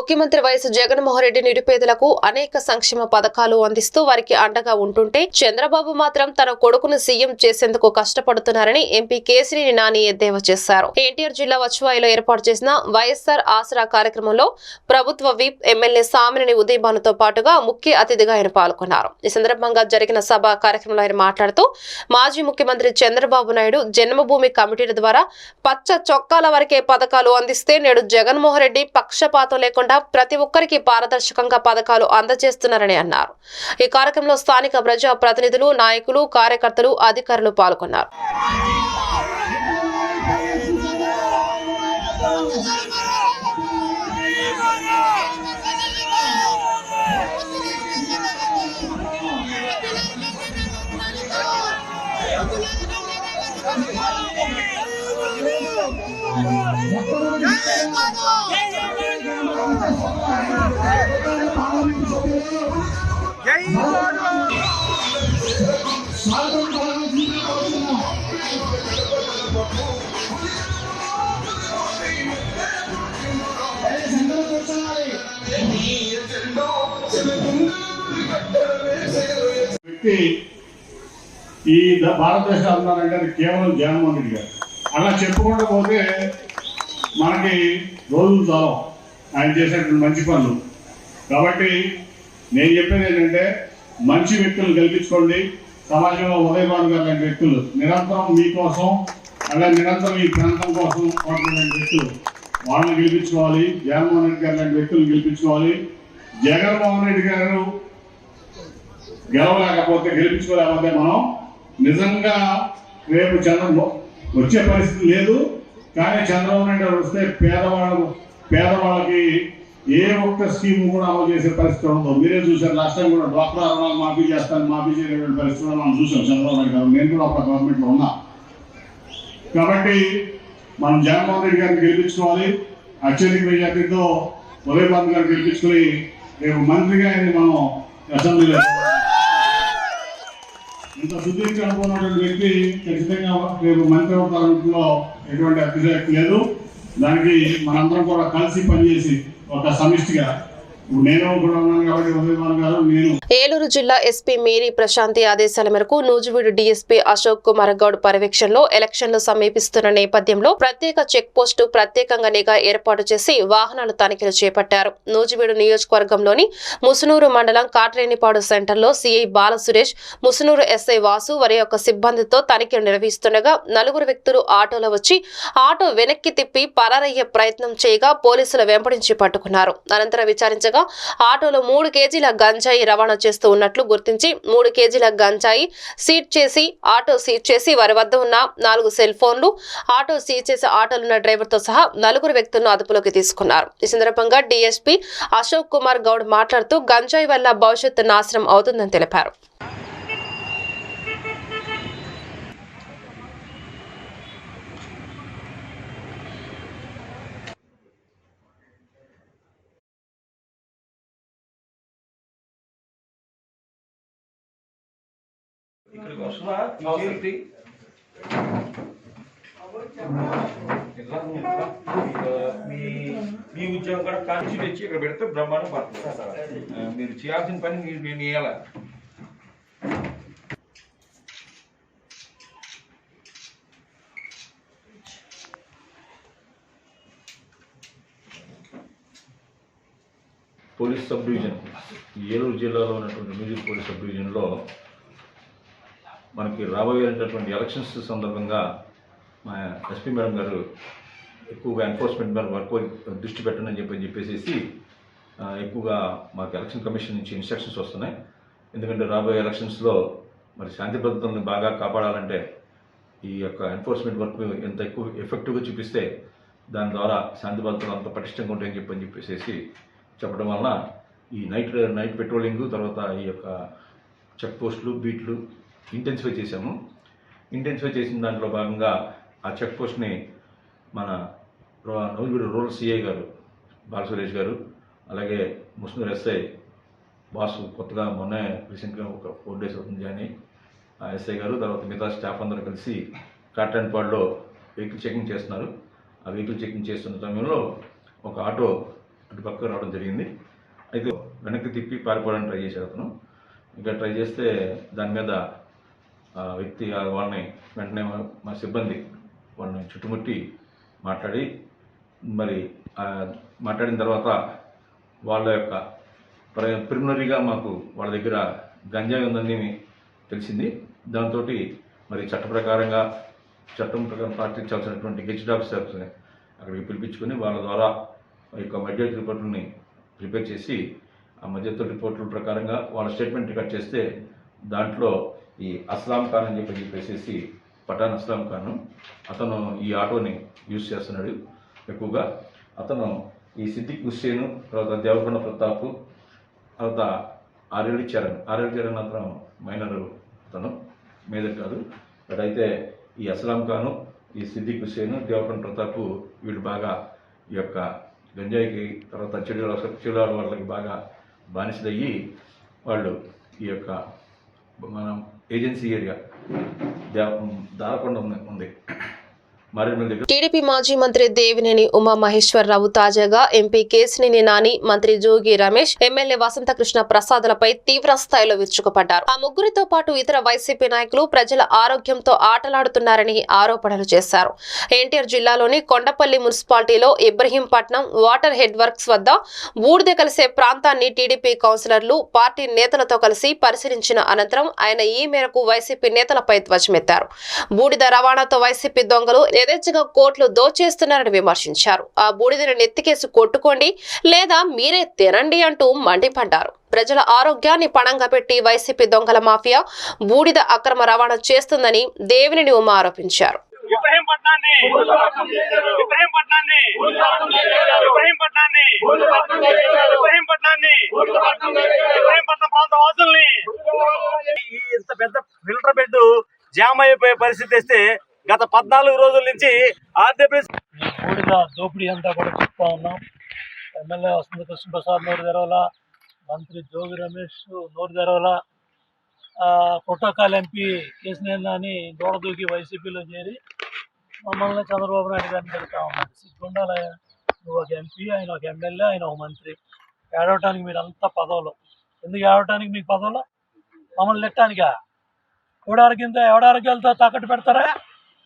ముఖ్యమంత్రి వైఎస్ జగన్మోహన్ రెడ్డి నిరుపేదలకు అనేక సంక్షేమ పథకాలు అందిస్తూ వారికి అండగా ఉంటుంటే చంద్రబాబు మాత్రం తన కొడుకును సీఎం చేసేందుకు కష్టపడుతున్నారని ఎంపీ కేసినేని నాని ఎద్దేవా చేశారు. ఎన్టీఆర్ జిల్లా వచ్చువాయిలో ఏర్పాటు చేసిన వైఎస్ఆర్ ఆసరా కార్యక్రమంలో ప్రభుత్వ విప్ ఎమ్మెల్యే సామినేని ఉదయభానుతో పాటుగా ముఖ్య అతిథిగా ఆయన పాల్గొన్నారు. ఈ సందర్భంగా జరిగిన సభ కార్యక్రమంలో ఆయన మాట్లాడుతూ మాజీ ముఖ్యమంత్రి చంద్రబాబు నాయుడు జన్మభూమి కమిటీల ద్వారా పచ్చ చొక్కాల వరకే పథకాలు అందిస్తే నేడు జగన్మోహన్ రెడ్డి పక్షపాతం లేకుండా ప్రతి ఒక్కరికి పారదర్శకంగా పథకాలు అందజేస్తున్నారని అన్నారు. ఈ కార్యక్రమంలో స్థానిక ప్రజా ప్రతినిధులు నాయకులు కార్యకర్తలు అధికారులు పాల్గొన్నారు. వ్యక్తి ఈ భారతదేశ భారతదేశం అన్నారంటే కేవలం జగన్మోహన్ రెడ్డి గారు. అలా చెప్పుకుంటూ పోతే మనకి రోజులు చాలా ఆయన చేసేటువంటి మంచి పనులు. కాబట్టి నేను చెప్పేది ఏంటంటే మంచి వ్యక్తులు గెలిపించుకోండి. సమాజంలో ఉదయభాను గారు లాంటి వ్యక్తులు నిరంతరం మీకోసం అలాగే నిరంతరం ఈ ప్రాంతం కోసం పడుతున్న వ్యక్తులు వాళ్ళని గెలిపించుకోవాలి. జగన్మోహన్ రెడ్డి గారు లాంటి వ్యక్తులు గెలిపించుకోవాలి. జగన్మోహన్ రెడ్డి గారు గెలవలేకపోతే గెలిపించుకోలేకపోతే మనం నిజంగా రేపు చంద్ర వచ్చే పరిస్థితి లేదు. కానీ చంద్రబాబు నాయుడు గారు వస్తే పేదవాళ్ళు పేదవాళ్ళకి ఏ ఒక్క స్కీమ్ కూడా అమలు చేసే పరిస్థితి ఉండదు మీరే చూసారు లాస్ట్ టైం కూడా డ్వాక్రా రుణాలు మాఫీ చేస్తాను మాఫీ చేయలేని పరిస్థితి కూడా మనం చూసాం చంద్రబాబు నాయుడు గారు. నేను కూడా ఒక గవర్నమెంట్లో ఉన్నా. కాబట్టి మనం జగన్మోహన్ రెడ్డి గారిని గెలిపించుకోవాలి అత్యధిక మెజార్టీతో ఉదయ్ బాబు గారు గెలిపించుకొని రేపు మంత్రిగా ఆయన మనం అసెంబ్లీలో ఇంత సుదీర్ఘ అనుకున్నటువంటి వ్యక్తి ఖచ్చితంగా రేపు మంత్రి అవుతారంలో ఎటువంటి అతిశక్తి లేదు. దానికి మనందరం కూడా కలిసి పనిచేసి ఒక సమిష్టిగా ఏలూరు జిల్లా ఎస్పీ మేరీ ప్రశాంతి ఆదేశాల మేరకు నూజివీడు డీఎస్పీ అశోక్ కుమార్ గౌడ్ పర్యవేక్షణలో ఎలక్షన్లు సమీపిస్తున్న నేపథ్యంలో ప్రత్యేక చెక్ పోస్టు ప్రత్యేకంగా నిఘా ఏర్పాటు చేసి వాహనాలు తనిఖీలు చేపట్టారు. నూజివీడు నియోజకవర్గంలోని ముసునూరు మండలం కాట్రేనిపాడు సెంటర్లో సీఐ బాల సురేష్ ముసునూరు ఎస్ఐ వాసు వారి యొక్క సిబ్బందితో తనిఖీలు నిర్వహిస్తుండగా నలుగురు వ్యక్తులు ఆటోలో వచ్చి ఆటో వెనక్కి తిప్పి పరారయ్యే ప్రయత్నం చేయగా పోలీసులు వెంపడించి పట్టుకున్నారు. అనంతరం విచారించగా ఆటోలో మూడు కేజీల గంజాయి రవాణా చేస్తూ ఉన్నట్లు గుర్తించి మూడు కేజీల గంజాయి సీట్ చేసి ఆటో సీట్ చేసి వారి వద్ద ఉన్న నాలుగు సెల్ ఫోన్లు ఆటో సీజ్ చేసి ఆటోలున్న డ్రైవర్తో సహా నలుగురు వ్యక్తులను అదుపులోకి తీసుకున్నారు. ఈ సందర్భంగా డీఎస్పీ అశోక్ కుమార్ గౌడ్ మాట్లాడుతూ గంజాయి వల్ల భవిష్యత్తు నాశనం అవుతుందని తెలిపారు. ఇక్కడికి వస్తుందా చేతి మీ మీ ఉద్యోగం కూడా కాన్సి తెచ్చి ఇక్కడ పెడితే బ్రహ్మాండం పడుతుంది. మీరు చేయాల్సిన పని మీరు నేను చేయాలి పోలీస్ సబ్ డివిజన్ ఏలూరు జిల్లాలో ఉన్నటువంటి మ్యూజిక్ పోలీస్ సబ్ డివిజన్లో మనకి రాబోయేటటువంటి ఎలక్షన్స్ సందర్భంగా మా ఎస్పీ మేడం గారు ఎక్కువగా ఎన్ఫోర్స్మెంట్ మీద వర్క్ దృష్టి పెట్టండి అని చెప్పి చెప్పేసి ఎక్కువగా మాకు ఎలక్షన్ కమిషన్ నుంచి ఇన్స్ట్రక్షన్స్ వస్తున్నాయి. ఎందుకంటే రాబోయే ఎలక్షన్స్లో మరి శాంతి భద్రతలను బాగా కాపాడాలంటే ఈ యొక్క ఎన్ఫోర్స్మెంట్ వర్క్ ఎంత ఎక్కువ ఎఫెక్టివ్గా చూపిస్తే దాని ద్వారా శాంతి భద్రతలు అంత పటిష్టంగా ఉంటాయని చెప్పి అని చెప్పేసి చెప్పడం వలన ఈ నైట్ నైట్ పెట్రోలింగ్ తర్వాత ఈ యొక్క చెక్ పోస్టులు బీట్లు ఇంటెన్సిఫై చేశాము. ఇంటెన్సిఫై చేసిన దాంట్లో భాగంగా ఆ చెక్ పోస్ట్ని మన రో- రూరల్ సిఐ గారు బాల సురేష్ గారు అలాగే ముస్లిం ఎస్ఐ బాసు కొత్తగా మొన్న రీసెంట్గా ఒక ఫోర్ డేస్ అవుతుంది కానీ ఆ ఎస్ఐ గారు తర్వాత మిగతా స్టాఫ్ అందరూ కలిసి కాట్రాన్పాడ్లో వెహికల్ చెకింగ్ చేస్తున్నారు. ఆ వెహికల్ చెకింగ్ చేస్తున్న సమయంలో ఒక ఆటో అటు పక్కకు రావడం జరిగింది. అయితే వెనక్కి తిప్పి పారిపోవడానికి ట్రై చేశారు అతను. ఇంకా ట్రై చేస్తే దాని మీద వ్యక్తి వాళ్ళని వెంటనే మా- సిబ్బంది వాళ్ళని చుట్టుముట్టి మాట్లాడి మరి మాట్లాడిన తర్వాత వాళ్ళ యొక్క ప్రిమినరీగా మాకు వాళ్ళ దగ్గర గంజాయి ఉందని తెలిసింది. దాంతో మరి చట్ట ప్రకారంగా చట్టం ప్రకారం పాటించాల్సినటువంటి గెజిట్ ఆఫీసర్స్ని అక్కడికి పిలిపించుకొని వాళ్ళ ద్వారా ఈ యొక్క మధ్యవర్తి రిపోర్టుని ప్రిపేర్ చేసి ఆ మధ్యవర్తి రిపోర్టుల ప్రకారంగా వాళ్ళ స్టేట్మెంట్ రికార్డ్ చేస్తే దాంట్లో ఈ అస్లాం ఖాన్ అని చెప్పి చెప్పేసి పఠాన్ అస్లాం ఖాన్ అతను ఈ ఆటోని యూజ్ చేస్తున్నాడు ఎక్కువగా. అతను ఈ సిద్దిక్ హుస్సేను తర్వాత దేవకొండ ప్రతాప్ తర్వాత ఆర్యడి చరణ్. ఆర్యడి చరణ్ అతను మైనర్ అతను మేజర్ కాదు. బట్ అయితే ఈ అస్లాం ఖాను ఈ సిద్దిక్ హుస్సేను దేవకొండ ప్రతాప్ వీళ్ళు బాగా ఈ యొక్క గంజాయికి తర్వాత చెడు చెడు వాళ్ళకి బాగా బానిసలయ్యి వాళ్ళు ఈ యొక్క మనం ఏజెన్సీ ఏరియా. దేవ దారకొండ ఉంది. ఉంది. టీడీపీ మాజీ మంత్రి దేవినేని ఉమా మహేశ్వరరావు తాజాగా ఎంపీ కేసినేని నాని మంత్రి జోగి రమేష్ ఎమ్మెల్యే వసంతకృష్ణ ప్రసాదులపై తీవ్ర స్థాయిలో విరుచుకుపడ్డారు. ఆ ముగ్గురితో పాటు ఇతర వైసీపీ నాయకులు ప్రజల ఆరోగ్యంతో ఆటలాడుతున్నారని ఆరోపణలు చేశారు. ఎన్టీఆర్ జిల్లాలోని కొండపల్లి మున్సిపాలిటీలో ఇబ్రహీంపట్నం వాటర్ హెడ్ వర్క్స్ వద్ద బూడిద కలిసే ప్రాంతాన్ని టీడీపీ కౌన్సిలర్లు పార్టీ నేతలతో కలిసి పరిశీలించిన అనంతరం ఆయన ఈ మేరకు వైసీపీ నేతలపై ధ్వజమెత్తారు. బూడిద రవాణాతో వైసీపీ దొంగలు యథేచ్ఛగా కోట్లు దోచేస్తున్నారని విమర్శించారు. ఆ బూడిదను నెత్తికేసి కొట్టుకోండి లేదా మీరే తినండి అంటూ మండిపడ్డారు. ప్రజల ఆరోగ్యాన్ని పణంగా పెట్టి వైసీపీ దొంగల మాఫియా బూడిద అక్రమ రవాణా చేస్తుందని దేవినేని ఉమ ఆరోపించారు. ఇంత పెద్ద ఫిల్టర్ బెడ్ జామ్ అయిపోయే పరిస్థితి వస్తే గత పద్నాలుగు రోజుల నుంచి ఆంధ్రప్రదేశ్ కూడిన దోపిడీ అంతా కూడా చెప్తా ఉన్నాం. ఎమ్మెల్యే వసంత కృష్ణప్రసాద్ నోరు తెరవల మంత్రి జోగి రమేష్ నోరు తెరవల పుట్టకాల ప్రోటోకాల్ ఎంపీ కేసినేని దూడదూకి వైసీపీలో చేరి మమ్మల్ని చంద్రబాబు నాయుడు గారిని పెడతా ఉన్నాడు సిగ్గుండాలి నువ్వు ఒక ఎంపీ ఆయన ఒక ఎమ్మెల్యే ఆయన ఒక మంత్రి. ఏడవటానికి మీరు అంతా పదవులు. ఎందుకు ఏడవటానికి మీకు పదవులు? మమ్మల్ని నెట్టానికా ఎవడారికింత ఎవడారికెళ్తా తాకట్టు పెడతారా?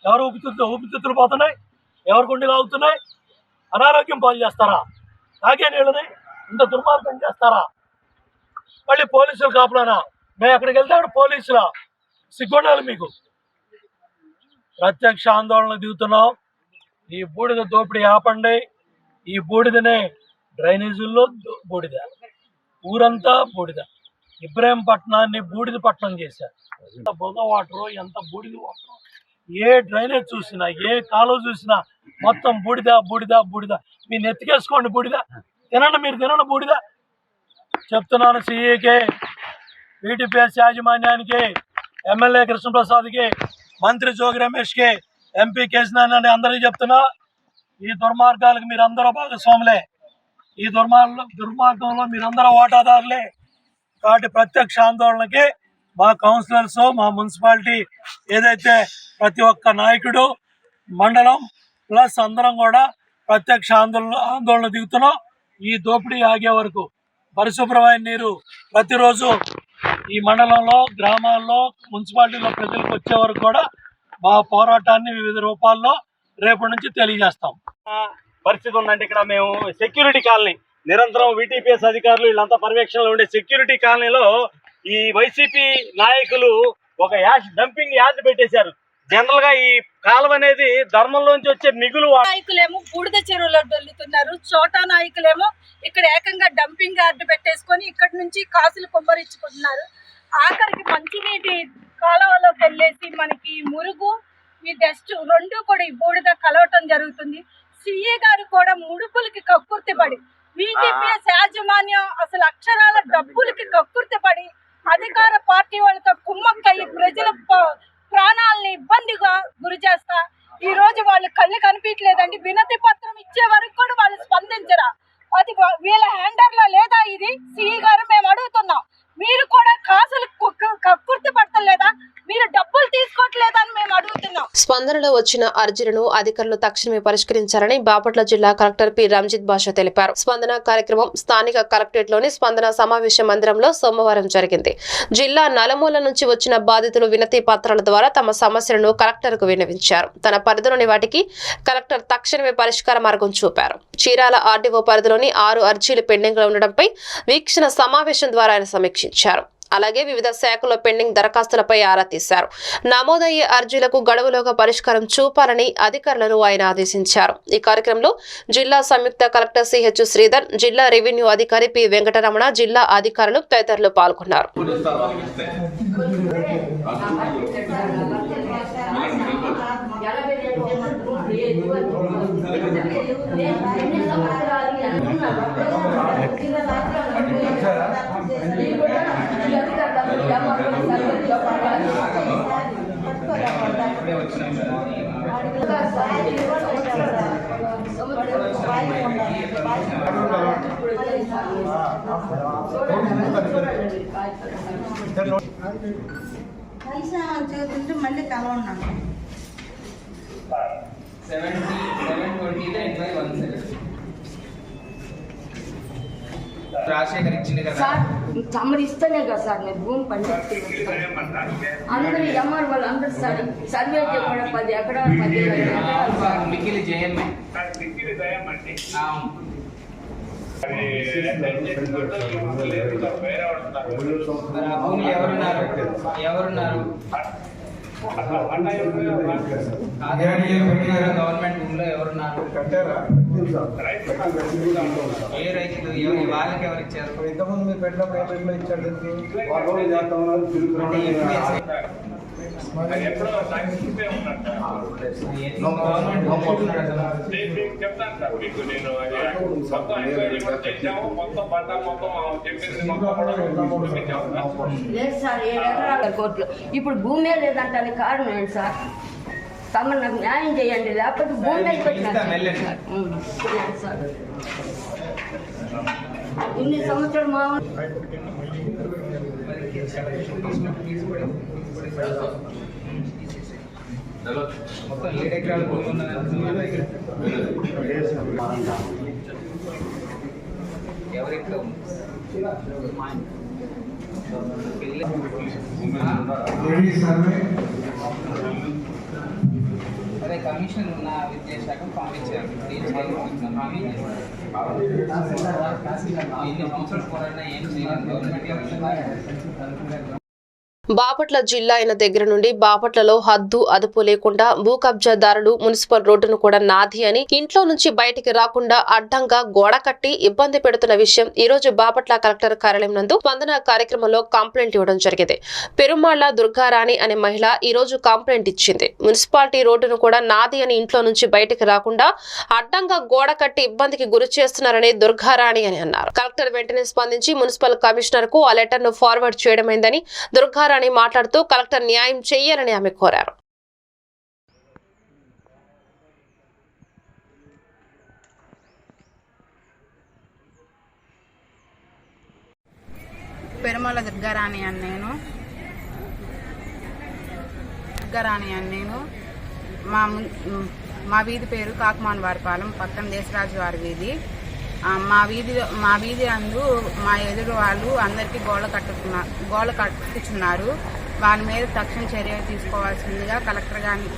ఎవరు ఊపితిత్తులు ఊపితిత్తులు పోతున్నాయి? ఎవరి గుండెలు అవుతున్నాయి అనారోగ్యం పాలు చేస్తారా? తాగే నీళ్ళని ఇంత దుర్మార్గం చేస్తారా? మళ్ళీ పోలీసులు కాపులానా? మేము ఎక్కడికి వెళ్తే అక్కడ పోలీసులా? సిగ్గుండాలి మీకు. ప్రత్యక్ష ఆందోళన దిగుతున్నాం. ఈ బూడిద దోపిడీ ఆపండి. ఈ బూడిదనే డ్రైనేజీల్లో దో- బూడిద. ఊరంతా బూడిద. ఇబ్రాహీంపట్నాన్ని బూడిద పట్టణం చేశారు. ఎంత బురద వాటరు ఎంత బూడిద వాటర్. ఏ డ్రైనేజ్ చూసినా ఏ కాలువ చూసినా మొత్తం బూడిద బూడిద బూడిద. మీ నెత్తికేసుకోండి బూడిద. తినండి మీరు తినండి బూడిద. చెప్తున్నాను సిఈకి వీటిపిఎస్ యాజమాన్యానికి ఎమ్మెల్యే కృష్ణప్రసాద్కి మంత్రి జోగి రమేష్కి ఎంపీ కేసినాని అందరికీ చెప్తున్నా ఈ దుర్మార్గాలకు మీరందరూ భాగస్వాములే. ఈ దుర్మార్గ దుర్మార్గంలో మీరందరూ వాటాదారులే కాబట్టి ప్రత్యక్ష ఆందోళనకి మా కౌన్సిలర్స్ మా మున్సిపాలిటీ ఏదైతే ప్రతి ఒక్క నాయకుడు మండలం ప్లస్ అందరం కూడా ప్రత్యక్ష ఆందోళన ఆందోళన దిగుతున్నాం. ఈ దోపిడీ ఆగే వరకు పరిశుభ్రమైన నీరు ప్రతిరోజు ఈ మండలంలో గ్రామాల్లో మున్సిపాలిటీలో ప్రజలకు వచ్చే వరకు కూడా మా పోరాటాన్ని వివిధ రూపాల్లో రేపటి నుంచి తెలియజేస్తాం. పరిస్థితి ఉందంటే ఇక్కడ మేము సెక్యూరిటీ కాలనీ నిరంతరం విటిపిఎస్ అధికారులు వీళ్ళంతా పర్యవేక్షణలో ఉండే సెక్యూరిటీ కాలనీలో ఈ వైసీపీ నాయకులు ఒక యాష్ డంపింగ్ యార్డ్ పెట్టేశారు. జనరల్గా ఈ కాలువ అనేది ధర్మంలోంచి వచ్చే మిగులు నాయకులేమో బూడిద చెరువులో దొల్లుతున్నారు. చోటా నాయకులేమో ఇక్కడ ఏకంగా డంపింగ్ యార్డ్ పెట్టేసుకొని ఇక్కడ నుంచి కాసులు కుమ్మరించుకుంటున్నారు ఆఖరికి మంచినీటి కాలువలోకి వెళ్ళేసి మనకి మురుగు ఈ డస్ట్ రెండు కూడా ఈ బూడిద కలవటం జరుగుతుంది. సిఏ గారు కూడా ముడుపులకి కక్కుర్తి పడి బీజేపీఎస్ యాజమాన్యం అసలు అక్షరాల డబ్బులకి కక్కుర్తి పడి అధికార పార్టీ వాళ్ళతో కుమ్మక్కయ్యి ప్రజల ప్రాణాలని ఇబ్బందిగా గురి చేస్తా. ఈ రోజు వాళ్ళు కళ్ళు కనిపించలేదండి. వినతి పత్రం ఇచ్చే వరకు కూడా వాళ్ళు స్పందించరా? అది వీళ్ళ హ్యాండర్లో లేదా ఇది? సిఈ గారు మేము అడుగుతున్నాం. మీరు కూడా కాసులు కుక్క- కక్కుర్తి పడతలేదా మీరు డబ్బులు తీసుకోవట్లేదా అని మేము అడుగుతున్నాం స్పందనలో వచ్చిన అర్జీలను అధికారులు తక్షణమే పరిష్కరించాలని బాపట్ల జిల్లా కలెక్టర్ పి. రంజిత్ బాషా తెలిపారు. స్పందన కార్యక్రమం స్థానిక కలెక్టరేట్లోని స్పందన సమావేశ మందిరంలో సోమవారం జరిగింది. జిల్లా నలుమూల నుంచి వచ్చిన బాధితులు వినతి పత్రాల ద్వారా తమ సమస్యలను కలెక్టర్కు విన్నవించారు. తన పరిధిలోని వాటికి కలెక్టర్ తక్షణమే పరిష్కార మార్గం చూపారు. చీరాల ఆర్డీఓ పరిధిలోని ఆరు అర్జీలు పెండింగ్లో ఉండడంపై వీక్షణ సమావేశం ద్వారా ఆయన సమీక్షించారు. అలాగే వివిధ శాఖల్లో పెండింగ్ దరఖాస్తులపై ఆరా తీశారు. నమోదయ్యే అర్జీలకు గడువులోగా పరిష్కారం చూపాలని అధికారులను ఆయన ఆదేశించారు. ఈ కార్యక్రమంలో జిల్లా సంయుక్త కలెక్టర్ సిహెచ్ శ్రీధర్ జిల్లా రెవెన్యూ అధికారి పి వెంకటరమణ జిల్లా అధికారులు తదితరులు పాల్గొన్నారు. కలిసిన చదువుతుంటే మళ్ళీ కలవన్నాను సెవెంటీ సెవెన్ ట్వంటీలో ఎనభై వన్ సెవెన్ Rajasekhar ఇచ్చింది కదా. సార్ తమరు ఇస్తేనే కదా సార్ మీరు భూమి పండిస్తున్నారు అందరూ ఎంఆర్ వాళ్ళు అందరూ సార్ సర్వే కూడా పది ఎకరాలు పది మిక్కిలి జయమ్మే భూమిలో ఎవరున్నారు? ఎవరున్నారు? గవర్నమెంట్ భూమిలో ఎవరున్నారు? ఏ రైతులు ఎవరు వాళ్ళకి ఎవరు ఇచ్చారు? ఇంతకుముందు మీరు పెట్టినప్పుడు ఏ రేట్లో ఇచ్చాడు అంటే ఎప్పుడు గవర్నమెంట్ భూమి ఇస్తున్నాడు కదా. చెప్తాను సార్ మీకు నేను అది మొత్తం ఎంక్వైరీ కూడా చేశాము మొత్తం పంట మొత్తం చెప్పింది మొత్తం కూడా చూపించాము సార్. లేదు సార్ ఏడు ఎకరాల కోట్లు ఇప్పుడు భూమే లేదంటే కారణం ఏంటి సార్ తమరు నాకు న్యాయం చేయండి లేకపోతే భూమి అయిపోయింది. సార్ ఇన్ని సంవత్సరాలు మా మొత్తం ఏడు ఎకరాల భూమి ఉన్నది ఎవరికి అదే కమిషన్ ఉన్న విద్యాశాఖ పంపించారు ఏం చేయగలుగుతున్నాం హామీ చేస్తారు ఎన్ని సంవత్సరాలు పోరాడినా ఏం చేయలేదు గవర్నమెంట్ ఎవరు బాపట్ల జిల్లా అయిన దగ్గర నుండి బాపట్లలో హద్దు అదుపు లేకుండా భూ కబ్జాదారులు మున్సిపల్ రోడ్డును కూడా నాది అని ఇంట్లో నుంచి బయటికి రాకుండా అడ్డంగా గోడ కట్టి ఇబ్బంది పెడుతున్న విషయం ఈ రోజు బాపట్ల కలెక్టర్ కార్యాలయం నందు స్పందన కార్యక్రమంలో కంప్లైంట్ ఇవ్వడం జరిగింది. పెరుమాళ్ళ దుర్గారాణి అనే మహిళ ఈ రోజు కంప్లైంట్ ఇచ్చింది. మున్సిపాలిటీ రోడ్డును కూడా నాది అని ఇంట్లో నుంచి బయటికి రాకుండా అడ్డంగా గోడ కట్టి ఇబ్బందికి గురి చేస్తున్నారని దుర్గారాణి అని అన్నారు. కలెక్టర్ వెంటనే స్పందించి మున్సిపల్ కమిషనర్కు ఆ లెటర్ను ఫార్వర్డ్ చేయడమైందని దుర్గారాణి మాట్లాడుతూ కలెక్టర్ న్యాయం చేయాలని ఆమె కోరారు. పెరుమల దుర్గారాణి అని నేను. దుర్గారాణి అని నేను. మా మా వీధి పేరు కాకుమాన్ వారిపాలెం పక్కన దేశరాజు వారి వీధి. మా వీధిలో మా వీధి అందు మా ఎదురు వాళ్ళు అందరికీ గోళ్ళ కట్టుకున్నా గోళ్ళ కట్టుకున్నారు. వాళ్ళ మీద తక్షణ చర్య తీసుకోవాల్సిందిగా కలెక్టర్ గారిని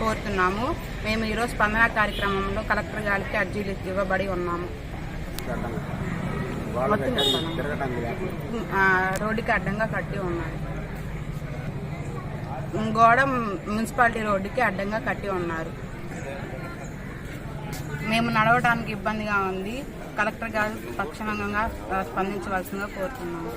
కోరుతున్నాము. మేము ఈరోజు స్పందన కార్యక్రమంలో కలెక్టర్ గారికి అర్జీలు ఇవ్వబడి ఉన్నాము. రోడ్డుకి అడ్డంగా కట్టి ఉన్నాయి గోడ మున్సిపాలిటీ రోడ్డుకి అడ్డంగా కట్టి ఉన్నారు. మేము నడవడానికి ఇబ్బందిగా ఉంది. కలెక్టర్ గారు తక్షణంగా స్పందించవలసిందిగా కోరుతున్నాము.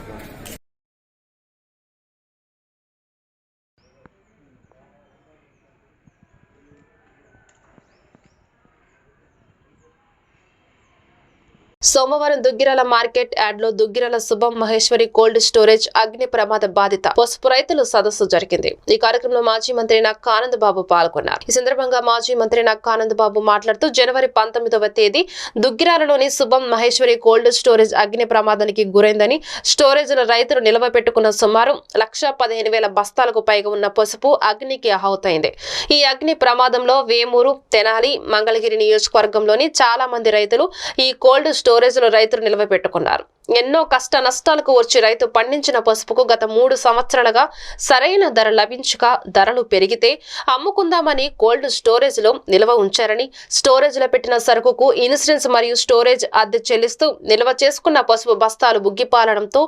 సోమవారం దుగ్గిరాల మార్కెట్ యార్డ్లో దుగ్గిరాల శుభం మహేశ్వరి కోల్డ్ స్టోరేజ్ అగ్ని ప్రమాద బాధిత పసుపు రైతుల సదస్సు జరిగింది. ఈ కార్యక్రమంలో మాజీ మంత్రి నక్క ఆనంద్ బాబు పాల్గొన్నారు. ఈ సందర్భంగా మాజీ మంత్రి నక్క ఆనంద్ బాబు మాట్లాడుతూ జనవరి పంతొమ్మిదవ తేదీ దుగ్గిరాలలోని శుభం మహేశ్వరి కోల్డ్ స్టోరేజ్ అగ్ని ప్రమాదానికి గురైందని స్టోరేజ్ రైతులు నిల్వ పెట్టుకున్న సుమారు లక్ష పదిహేను వేల బస్తాలకు పైగా ఉన్న పసుపు అగ్నికి ఆహుతైంది. ఈ అగ్ని ప్రమాదంలో వేమూరు తెనాలి మంగళగిరి నియోజకవర్గంలోని చాలా మంది రైతులు ఈ కోల్డ్ స్టోరేజ్ లో రైతులు నిల్వ పెట్టుకున్నారు. ఎన్నో కష్ట నష్టాలకు వచ్చి రైతు పండించిన పసుపుకు గత మూడు సంవత్సరాలుగా సరైన ధర లభించక ధరలు పెరిగితే అమ్ముకుందామని కోల్డ్ స్టోరేజ్లో నిల్వ ఉంచారని స్టోరేజ్లో పెట్టిన సరుకుకు ఇన్సూరెన్స్ మరియు స్టోరేజ్ అద్దె చెల్లిస్తూ నిల్వ చేసుకున్న పసుపు బస్తాలు బుగ్గిపాలడంతో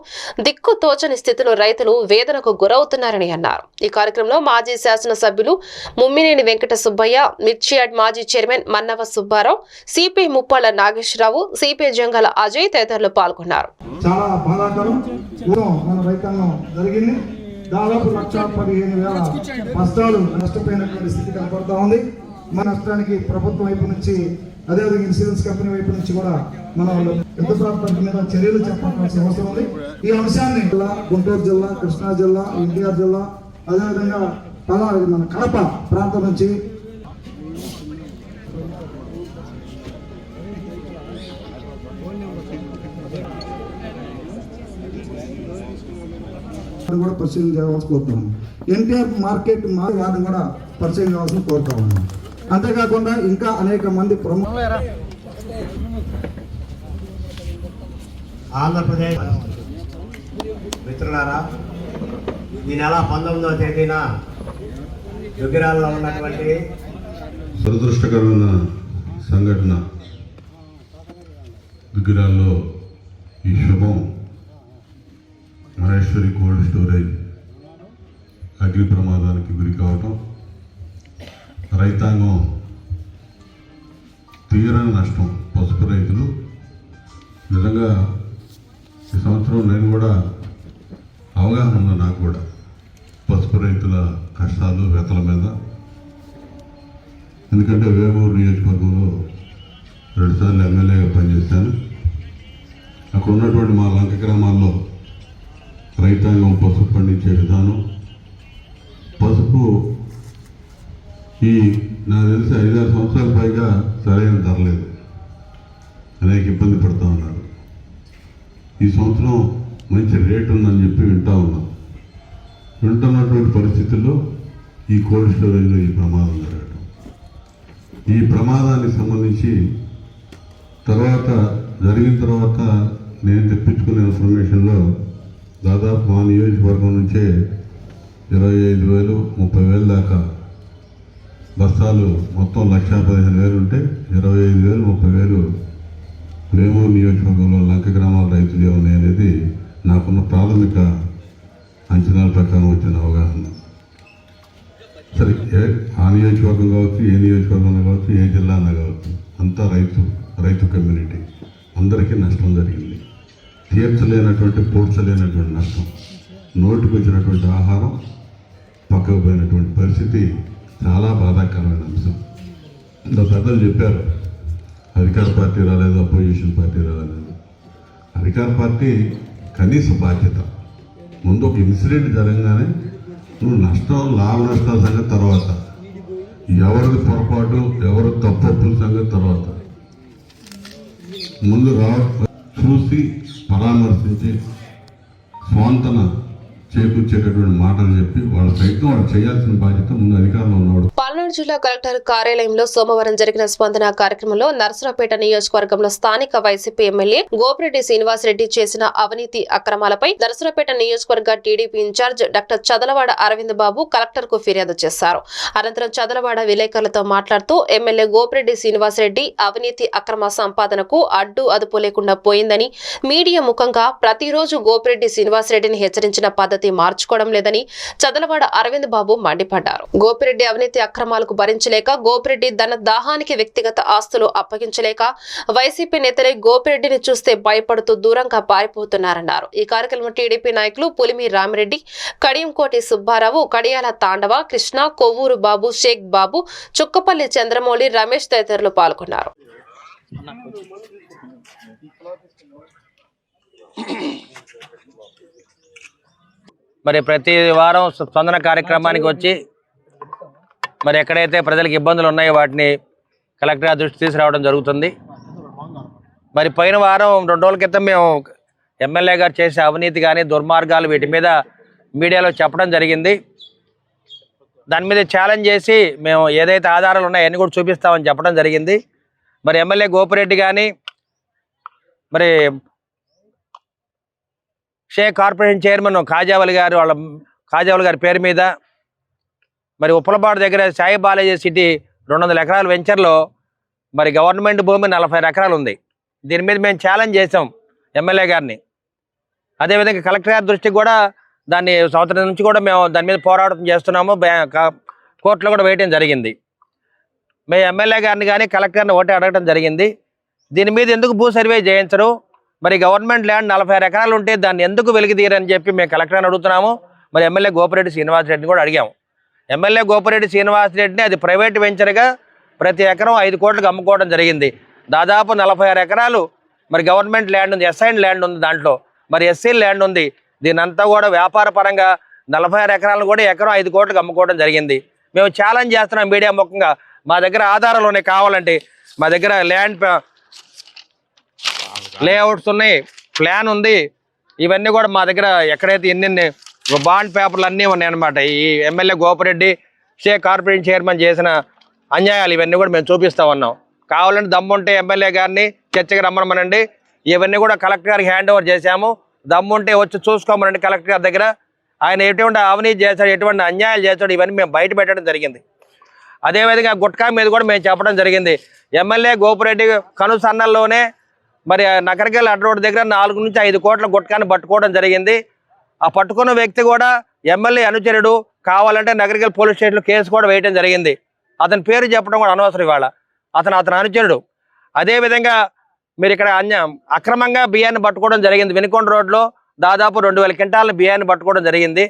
దిక్కు తోచని స్థితిలో రైతులు వేదనకు గురవుతున్నారని అన్నారు. ఈ కార్యక్రమంలో మాజీ శాసనసభ్యులు ముమ్మినేని వెంకట సుబ్బయ్య మిర్చియాడ్ మాజీ chairman Mannava Subbarao CPI Muppalla Nageswararao CPI Jangala Ajay తదితరులు పాల్గొన్నారు. చాలా బాధాకరం. పూర్వం మన రైతాంగం జరిగింది. దాదాపు లక్ష పదిహేను వేల నష్టాలు నష్టపోయినటువంటి స్థితి కనపడతా ఉంది. మన నష్టానికి ప్రభుత్వం వైపు నుంచి అదేవిధంగా ఇన్సూరెన్స్ కంపెనీ వైపు నుంచి కూడా మనం యుద్ధ ప్రాంతాల మీద చర్యలు చేపట్టాల్సిన అవసరం ఉంది. ఈ అంశాన్ని జిల్లా గుంటూరు జిల్లా కృష్ణా జిల్లా ఎన్టీఆర్ జిల్లా అదేవిధంగా పలా మన కడప ప్రాంతం నుంచి కూడా పరిశీలన చేయవలసి కోరుతాము ఎన్టీఆర్ మార్కెట్ మా- వారిని కూడా పరిశీలన చేయవలసిన కోరుతా ఉన్నాం అంతేకాకుండా ఇంకా అనేక మంది ప్రముఖ ఆంధ్రప్రదేశ్ మిత్రులారా ఈ నెల పంతొమ్మిదవ తేదీన దుగ్గిరాల్లో ఉన్నటువంటి దురదృష్టకరమైన సంఘటన దుగ్గిరాల్లో ఈ శుభం మహేశ్వరి కోల్డ్ స్టోరేజ్ అగ్ని ప్రమాదానికి గురి కావటం రైతాంగం తీరని నష్టం. పసుపు రైతులు నిజంగా ఈ సంవత్సరం నేను కూడా అవగాహన ఉంది నాకు కూడా. పసుపు రైతుల కష్టాలు వేతల మీద. ఎందుకంటే వేమూరు నియోజకవర్గంలో రెండుసార్లు ఎమ్మెల్యేగా పనిచేశాను. అక్కడ ఉన్నటువంటి మా లంక గ్రామాల్లో రైతాంగం పసుపు పండించే విధానం. పసుపు ఈ నాకు తెలిసి ఐదారు సంవత్సరాల పైగా సరైన ధర లేదు. అనేక ఇబ్బంది పడుతూ ఉన్నారు. ఈ సంవత్సరం మంచి రేటు ఉందని చెప్పి వింటా ఉన్నాం. వింటున్నటువంటి పరిస్థితుల్లో ఈ కోల్డ్ స్టోరేజ్లో ఈ ప్రమాదం జరగడం ఈ ప్రమాదానికి సంబంధించి తర్వాత జరిగిన తర్వాత నేను తెప్పించుకునే ఇన్ఫర్మేషన్లో దాదాపు మా నియోజకవర్గం నుంచే ఇరవై ఐదు వేలు ముప్పై వేలు దాకా బస్తాలు మొత్తం లక్ష పదిహేను వేలు ఉంటే ఇరవై ఐదు వేలు ముప్పై వేలు వేమూరు నియోజకవర్గంలో లంక గ్రామాల రైతులే ఉన్నాయి అనేది నాకున్న ప్రాథమిక అంచనాల ప్రకారం వచ్చిన అవగాహన. సరే ఏ ఆ నియోజకవర్గం కావచ్చు ఏ నియోజకవర్గంలో కావచ్చు ఏ జిల్లా అన్న కావచ్చు అంతా రైతు రైతు కమ్యూనిటీ. అందరికీ నష్టం జరిగింది. తీర్చలేనటువంటి పూడ్చలేనటువంటి నష్టం. నోటికి వచ్చినటువంటి ఆహారం పక్కకు పోయినటువంటి పరిస్థితి చాలా బాధాకరమైన అంశం. ఇంత పెద్దలు చెప్పారు అధికార పార్టీ రాలేదు అపోజిషన్ పార్టీ రాలేదు. అధికార పార్టీ కనీస బాధ్యత. ముందు ఒక ఇన్సిడెంట్ జరగగానే నువ్వు నష్టం లాభ నష్టాల సంగతి తర్వాత. ఎవరిది పొరపాటు ఎవరు తప్పప్పుల సంగతి తర్వాత. ముందు రా చూసి పరామర్శించి స్వాంతన చేకూర్చేటటువంటి మాటలు చెప్పి వాళ్ళ ప్రయత్నం వాళ్ళు చేయాల్సిన బాధ్యత ముందు అధికారంలో ఉన్నాడు పల్నాడు జిల్లా కలెక్టర్ కార్యాలయంలో సోమవారం జరిగిన స్పందన కార్యక్రమంలో నర్సరావుపేట నియోజకవర్గంలో స్థానిక వైసీపీ ఎమ్మెల్యే గోపిరెడ్డి శ్రీనివాసరెడ్డి చేసిన అవినీతి అక్రమాలపై నర్సరావుపేట నియోజకవర్గ TDP in-charge doctor Chadalavada Aravind Babu కలెక్టర్కు ఫిర్యాదు చేశారు. అనంతరం చదలవాడ విలేకరులతో మాట్లాడుతూ ఎమ్మెల్యే గోపిరెడ్డి శ్రీనివాసరెడ్డి అవినీతి అక్రమ సంపాదనకు అడ్డు అదుపు లేకుండా పోయిందని మీడియా ముఖంగా ప్రతిరోజు గోపిరెడ్డి శ్రీనివాసరెడ్డిని హెచ్చరించిన పద్ధతి మార్చుకోవడం లేదని చదలవాడ అరవింద్ బాబు మండిపడ్డారు. గోపిరెడ్డి అవినీతి అక్రమాలకు భరించలేక గోపిరెడ్డి తన దాహానికి వ్యక్తిగత ఆస్తులు అప్పగించలేక వైసీపీ నేతలే గోపిరెడ్డిని చూస్తే భయపడుతూ దూరంగా పారిపోతున్నారన్నారు. ఈ కార్యక్రమం టీడీపీ నాయకులు పులిమి రామిరెడ్డి కడియంకోటి సుబ్బారావు కడియాల తాండవ కృష్ణ కొవ్వూరు బాబు షేక్ బాబు చుక్కపల్లి చంద్రమౌళి రమేష్ తదితరులు పాల్గొన్నారు. మరి ప్రతి వారం స్పందన కార్యక్రమానికి వచ్చి మరి ఎక్కడైతే ప్రజలకు ఇబ్బందులు ఉన్నాయో వాటిని కలెక్టర్ దృష్టి తీసుకురావడం జరుగుతుంది. మరి పోయిన వారం రెండు రోజుల క్రితం మేము ఎమ్మెల్యే గారు చేసే అవినీతి కానీ దుర్మార్గాలు వీటి మీద మీడియాలో చెప్పడం జరిగింది. దాని మీద ఛాలెంజ్ చేసి మేము ఏదైతే ఆధారాలు ఉన్నాయో అన్నీ కూడా చూపిస్తామని చెప్పడం జరిగింది. మరి ఎమ్మెల్యే గోపిరెడ్డి కానీ మరి షేక్ కార్పొరేషన్ చైర్మన్ కాజావలి గారు వాళ్ళ కాజావలి గారి పేరు మీద మరి ఉప్పలపాడు దగ్గర సాయి బాలాజీ సిటీ రెండు వందల ఎకరాల వెంచర్లో మరి గవర్నమెంట్ భూమి నలభై ఎకరాలు ఉంది. దీని మీద మేము ఛాలెంజ్ చేసాం ఎమ్మెల్యే గారిని. అదేవిధంగా కలెక్టర్ గారి దృష్టికి కూడా దాన్ని సంవత్సరం నుంచి కూడా మేము దాని మీద పోరాటం చేస్తున్నాము. కోర్టులో కూడా వేయటం జరిగింది. మేము ఎమ్మెల్యే గారిని కానీ కలెక్టర్ని ఓటే ఒకటి అడగడం జరిగింది. దీని మీద ఎందుకు భూ సర్వే చేయించరు? మరి గవర్నమెంట్ ల్యాండ్ నలభై ఎకరాలు ఉంటే దాన్ని ఎందుకు వెలికితీయరని చెప్పి మేము కలెక్టర్ని అడుగుతున్నాము. మరి ఎమ్మెల్యే గోపిరెడ్డి శ్రీనివాసరెడ్డిని కూడా అడిగాము. ఎమ్మెల్యే గోపిరెడ్డి శ్రీనివాసరెడ్డిని అది ప్రైవేట్ వెంచర్గా ప్రతి ఎకరం ఐదు కోట్లకు అమ్ముకోవడం జరిగింది. దాదాపు నలభై ఆరు ఎకరాలు మరి గవర్నమెంట్ ల్యాండ్ ఉంది ఎస్ఐన్ ల్యాండ్ ఉంది దాంట్లో. మరి ఎస్సీ ల్యాండ్ ఉంది. దీని అంతా కూడా వ్యాపార పరంగా నలభై ఆరు ఎకరాలను కూడా ఎకరం ఐదు కోట్లకు అమ్ముకోవడం జరిగింది. మేము ఛాలెంజ్ చేస్తున్నాం మీడియా ముఖంగా. మా దగ్గర ఆధారాలు ఉన్నాయి కావాలంటే. మా దగ్గర ల్యాండ్ లేఅవుట్స్ ఉన్నాయి ప్లాన్ ఉంది. ఇవన్నీ కూడా మా దగ్గర ఎక్కడైతే ఎన్ని బాండ్ పేపర్లు అన్నీ ఉన్నాయి అనమాట ఈ ఎమ్మెల్యే గోపిరెడ్డి సే కార్పొరేషన్ చైర్మన్ చేసిన అన్యాయాలు ఇవన్నీ కూడా మేము చూపిస్తా ఉన్నాం. కావాలంటే దమ్ముంటే ఎమ్మెల్యే గారిని చర్చకి రమ్మనమనండి. ఇవన్నీ కూడా కలెక్టర్ గారికి హ్యాండ్ ఓవర్ చేశాము. దమ్ముంటే వచ్చి చూసుకోమనండి కలెక్టర్ గారి దగ్గర. ఆయన ఎటువంటి అవినీతి చేశాడు ఎటువంటి అన్యాయాలు చేశాడు ఇవన్నీ మేము బయట పెట్టడం జరిగింది. అదేవిధంగా గుట్కా మీద కూడా మేము చెప్పడం జరిగింది. ఎమ్మెల్యే గోపిరెడ్డి కనుసన్నల్లోనే మరి నకరకెళ్ళ అడ్డ రోడ్డు దగ్గర నాలుగు నుంచి ఐదు కోట్ల గుట్కాన్ని పట్టుకోవడం జరిగింది. ఆ పట్టుకున్న వ్యక్తి కూడా ఎమ్మెల్యే అనుచరుడు కావాలంటే నగరికల్ పోలీస్ స్టేషన్లో కేసు కూడా వేయడం జరిగింది. అతని పేరు చెప్పడం కూడా అనవసరం ఇవాళ. అతను అతను అనుచరుడు. అదేవిధంగా మీరు ఇక్కడ అన్య అక్రమంగా బియ్యాన్ని పట్టుకోవడం జరిగింది. వినుకొండ రోడ్లో దాదాపు రెండు వేల క్వింటాల బియ్యాన్ని పట్టుకోవడం జరిగింది.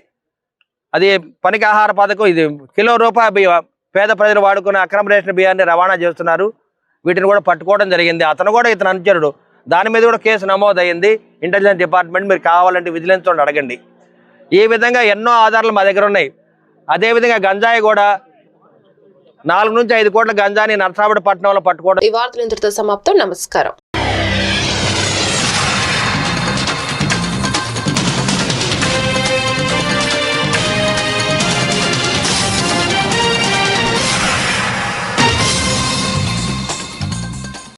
అది పనికి ఆహార పథకం ఇది కిలో రూపాయ బియ్య పేద ప్రజలు వాడుకునే అక్రమ రేషన్ బియ్యాన్ని రవాణా చేస్తున్నారు. వీటిని కూడా పట్టుకోవడం జరిగింది. అతను కూడా ఇతను అనుచరుడు. దాని మీద కూడా కేసు నమోదయ్యింది. ఇంటెలిజెన్స్ డిపార్ట్మెంట్ మీరు కావాలంటే విజిలెన్స్ అడగండి. ఈ విధంగా ఎన్నో ఆధారాలు మా దగ్గర ఉన్నాయి. అదేవిధంగా గంజాయి కూడా నాలుగు నుంచి ఐదు కోట్ల గంజాని నరసాపడి పట్టణంలో పట్టుకోవడం ఈ వార్తలు ఇంతటితో సమాప్తం. నమస్కారం.